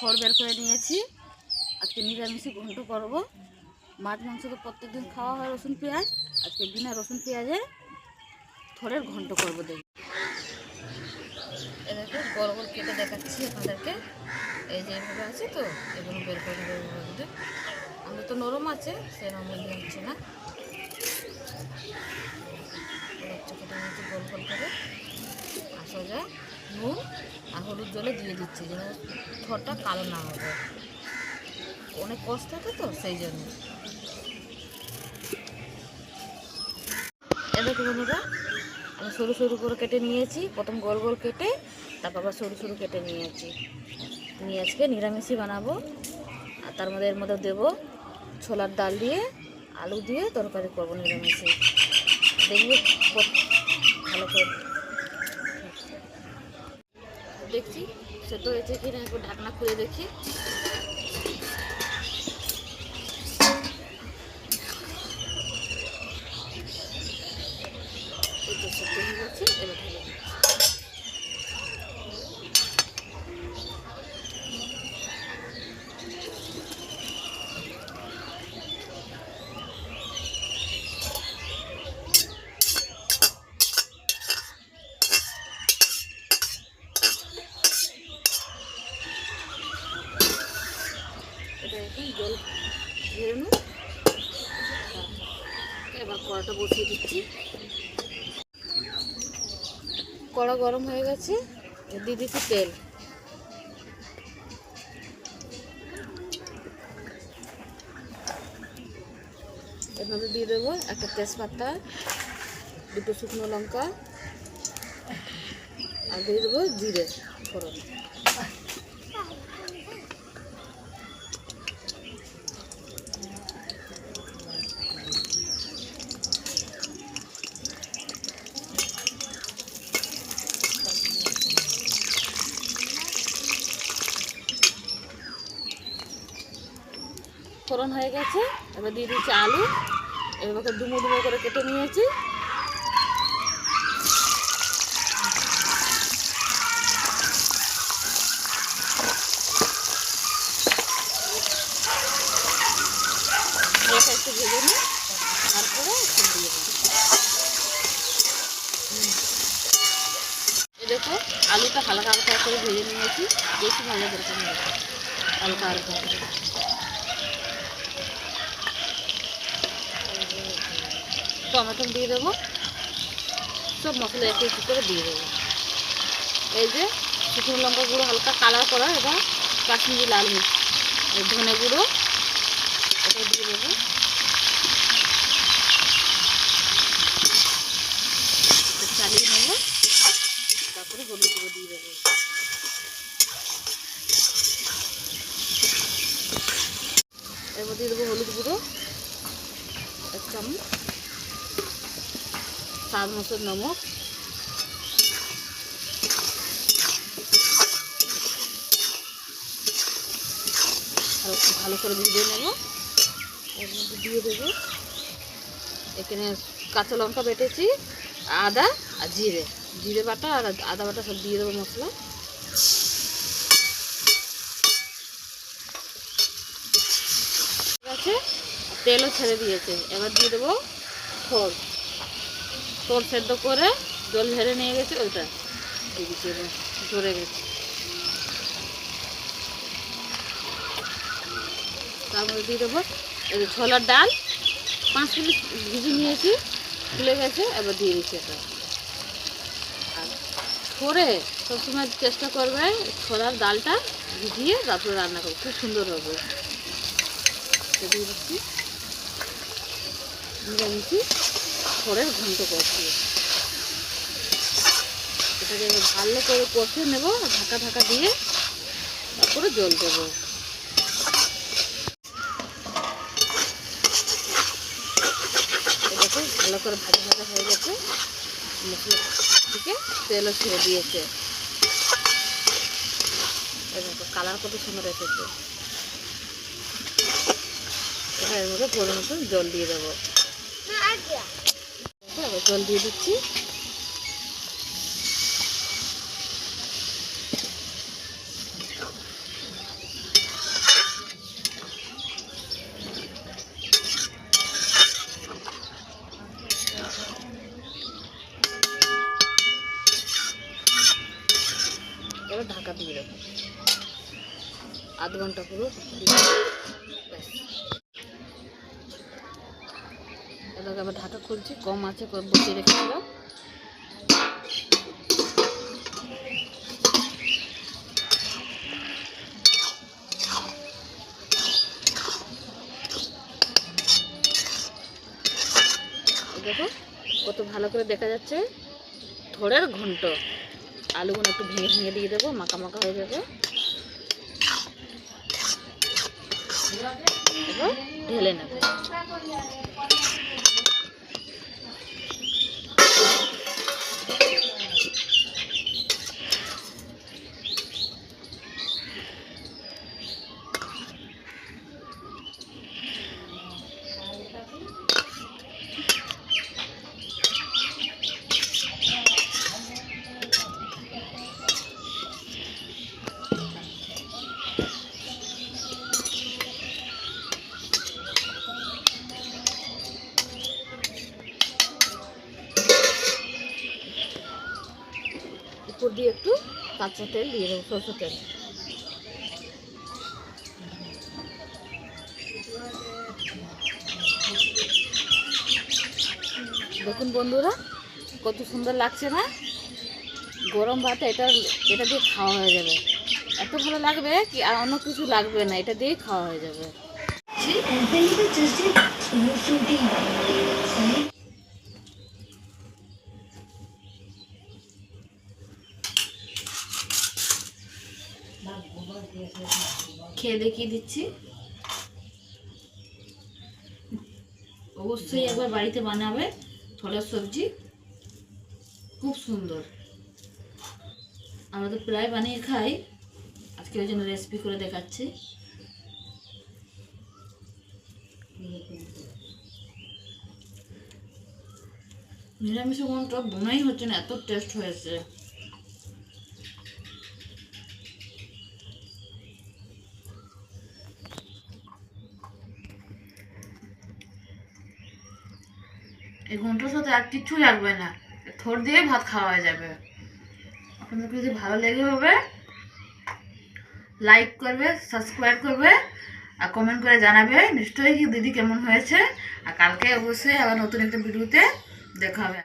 থর বের করে নিয়েছি। আজকে নিরামিষে ঘন্ট করব। মাছ, মাংস তো প্রত্যেকদিন খাওয়া হয় রসুন, পেঁয়াজ। আজকে বিনা রসুন, পেঁয়াজে থরের ঘন্ট করব দেখি। এদেরকে গোল গোল কেটে দেখাচ্ছি আপনাদেরকে। এই যে এভাবে আছে তো, এগুলো বের করে নেব আমরা তো নরম আছে, সেরকম ইয়ে হচ্ছে না। হচ্ছে গোল গোল করে। আর সোজা নুন আর হলুদ জলে দিয়ে দিচ্ছি যেন থরটা কালো না হবে। অনেক কষ্ট থাকে তো সেই জন্য। এদেরকে বন্ধুরা, আমি সরু সরু করে কেটে নিয়েছি। প্রথম গোল গোল কেটে তারপর আবার সরু সরু কেটে নিয়েছি। নিয়ে আজকে নিরামিষই বানাবো। আর তার মধ্যে এর মধ্যে দেবো ছোলার ডাল দিয়ে আলু দিয়ে তরকারি করব নিরামিষে। দেখব ভালো করে দেখছি সেদ্ধ হয়েছে কিনা একটু ঢাকনা খুলে দেখি এবার ঢেলে দিচ্ছি। এখন জল ঝেড়ে নেব এবার কড়াটা বসিয়ে দিচ্ছি। কড়া গরম হয়ে গেছে, দিয়ে দিচ্ছি তেল। মধ্যে দিয়ে দেবো একটা তেজপাতা, দুটো শুকনো লঙ্কা, আর দিয়ে দেবো জিরে ফোড়ন। ফোড়ন হয়ে গেছে। এবার দিয়ে দিচ্ছি আলু। এবার ডুমো ডুমো করে কেটে নিয়েছি। একটু ভেজে নিই। তারপরে দেখো, আলুটা হালকা হালকা করে ভেজে নিয়েছি। বেশি ভালো নেই হালকা হালকা করে টমেটো দিয়ে দেবো। সব মশলা একটু একটু করে দিয়ে দেবো। এই যে শুকনো লঙ্কা গুঁড়ো, হালকা কালার করা, এবার কাশ্মীরি লাল মির্চ ধনে গুঁড়ো, এটা দিয়ে দেবো। চালিয়ে তারপরে হলুদ গুঁড়ো দিয়ে দেবো। এবার দিয়ে দেবো হলুদ গুঁড়ো, এক চামচ। স্বাদ মতো নমক ভালো করে ভিজিয়ে নেব। এর মধ্যে দিয়ে দেবো। এখানে কাঁচা লঙ্কা বেটেছি, আদা আর জিরে। জিরে বাটা আর আদা বাটা সব দিয়ে দেবো মশলা। আছে? তেলও ছেড়ে দিয়েছে। এবার দিয়ে দেবো খোল। তোর সেদ্ধ করে জল ঝেড়ে নিয়ে গেছে, ওইটা ধরে গেছে। তার মধ্যে দিয়ে দেবো ছোলার ডাল, পাঁচ মিনিট ভিজে নিয়েছি, ফুলে গেছে, এবার দিয়ে দিচ্ছি এটা। আর করে সবসময় চেষ্টা করবে ছোলার ডালটা ভিজিয়ে তারপরে রান্না করবে খুব সুন্দর হবে। দিয়ে দিচ্ছি খড়ের ঘন্ট করছি এটাকে ভালো করে কষে নেব, ঢাকা ঢাকা দিয়ে তারপরে জল দেবো। ভালো করে ভাজা ভাজা হয়ে গেছে। মশলা থেকে তেলও ছেড়ে দিয়েছে। কালার কত সুন্দর এসেছে। এর মধ্যে পরিমাণ জল দিয়ে দেবো। আবার জল দিয়ে দিচ্ছি। ঢাকা দিয়ে দেবো। আধ ঘণ্টা পুরো আবার ঢাকা খুলছি, কম আছে বসিয়ে রেখেছিলাম দেখো, কত ভালো করে দেখা যাচ্ছে থোড়ের ঘন্ট। আলুগুলো একটু ভেঙে ভেঙে দিয়ে দেবো, মাখা মাখা হয়ে যাবে। ঢেলে নেবে। উপর দিয়ে একটু কাঁচা তেল দিয়ে দেবো, সরষের তেল। দেখুন বন্ধুরা, কত সুন্দর লাগছে না? গরম ভাতে এটা এটা দিয়ে খাওয়া হয়ে যাবে। এত ভালো লাগবে কি আর অন্য কিছু লাগবে না, এটা দিয়েই খাওয়া হয়ে যাবে। খেয়ে দেখিয়ে দিচ্ছি। অবশ্যই একবার বাড়িতে বানাবে থলের সবজি। খুব সুন্দর। আমরা তো প্রায় বানিয়ে খাই। আজকে ওই জন্য রেসিপি করে দেখাচ্ছি। নিরামিষ কোনটা বোনাই হচ্ছে না, এত টেস্ট হয়েছে। এই ঘণ্টার সাথে আর কিচ্ছু লাগবে না। থর দিয়ে ভাত খাওয়া যাবে। আপনাদের যদি ভালো লেগে হবে লাইক করবে সাবস্ক্রাইব করবে, আর কমেন্ট করে জানাবে নিশ্চয়ই কি দিদি কেমন হয়েছে। আর কালকে অবশ্যই আবার নতুন একটা ভিডিওতে দেখা হবে।